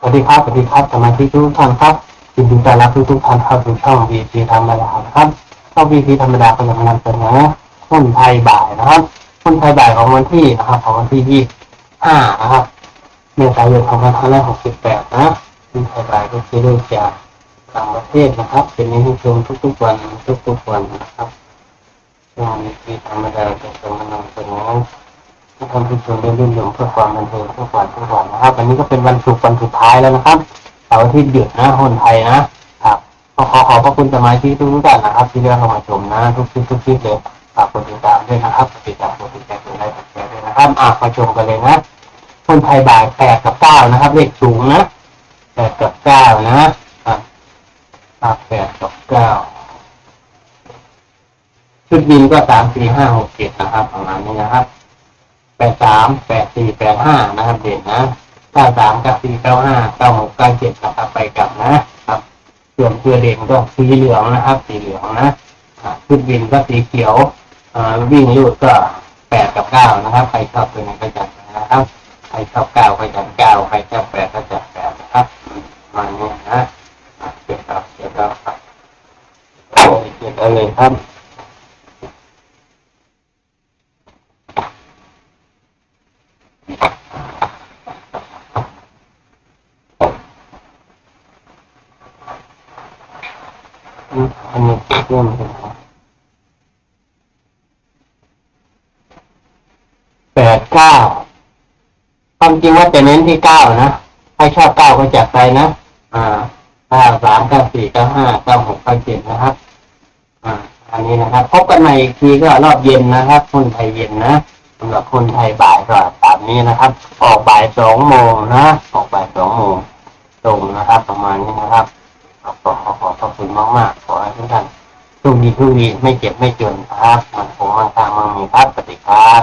สวัสดีครับ สวัสดีครับ สมาชิกทุกท่านครับยินดีต้อนรับทุกทุกท่านเข้าสู่ช่อง VP ธรรมดานะครับช่อง VP ธรรมดาก็จะมานำเสนอหุ้นไทยบ่ายนะครับหุ้นไทยบ่ายของวันที่นะครับของวันที่ 25 นะครับ เมษายน2568 นะหุ้นไทยบ่ายก็คือเรื่องจากต่างประเทศนะครับ เป็นในที่ชมทุกๆวันทุกๆวันนะครับช่อง VP ธรรมดาจะจะมานำเสนอ ให้ท่านผู้ชมได้รื่นรมเพื่อความบันเทิงเพื่อความทุกวันนะครับวันนี้ก็เป็นวันศุกร์วันสุดท้ายแล้วนะครับเสาร์ทิตย์หยุดนะคนไทยนะครับก็ขอขอบพระคุณสมาชิกทุกท่านนะครับ ที่ได้เข้ามาชมนะ ทุกทุกทุกที่เลยฝากกดติดตามด้วยนะครับติดตามกดติดตามกดไลค์กดแชร์ด้วยนะครับอะมาชมกันเลยนะคนไทยบ่ายแปดกับเก้านะครับเลขสูงนะแปดกับเก้านะอะอะแปดกับเก้าชุดบินก็สามสี่ห้าหกเจ็ดนะครับประมาณนี้นะครับ แปดสามแปดสี่แปดห้านะครับเด่นนะเก้าสามเก้าสี่เก้าห้าเก้าหกเก้าเจ็ดนะครับไปกลับนะครับส่วนตัวเด่นก็สีเหลืองนะครับ สีเหลืองนะอ่าชุดวินก็สีเขียวอ่าวิ่งลูดก็แปดกับเก้านะครับใครชอบตัวไหนก็จัดนะครับใครชอบเก้าก็จัดเก้าใครชอบแปดก็จัดแปดนะครับมาเนี่ยนะอะเก็บครับเก็บครับโอ้ยเก็บเอาเลยครับ แปดเก้าความจริงว่าจะเน้นที่เก้านะใครชอบเก้าก็จัดไปนะ อ่าเก้าสามเก้าสี่เก้าห้าเก้าหกเก้าเจ็ดนะครับ อ่า อันนี้นะครับ พบกันใหม่อีกทีก็รอบเย็นนะครับคนไทยเย็นนะสำหรับคนไทยบ่ายก็ตามนี้นะครับ ออกบ่ายสองโมงนะ ออกบ่ายสองโมงตรงนะครับ ประมาณนี้นะครับขอขอ ขอขอขอบคุณมากมากๆ ขอให้ทุกท่านโชคดีทุกดีไม่เจ็บไม่จนครับมันคงมั่งคั่งมั่งมีภาพปฏิการ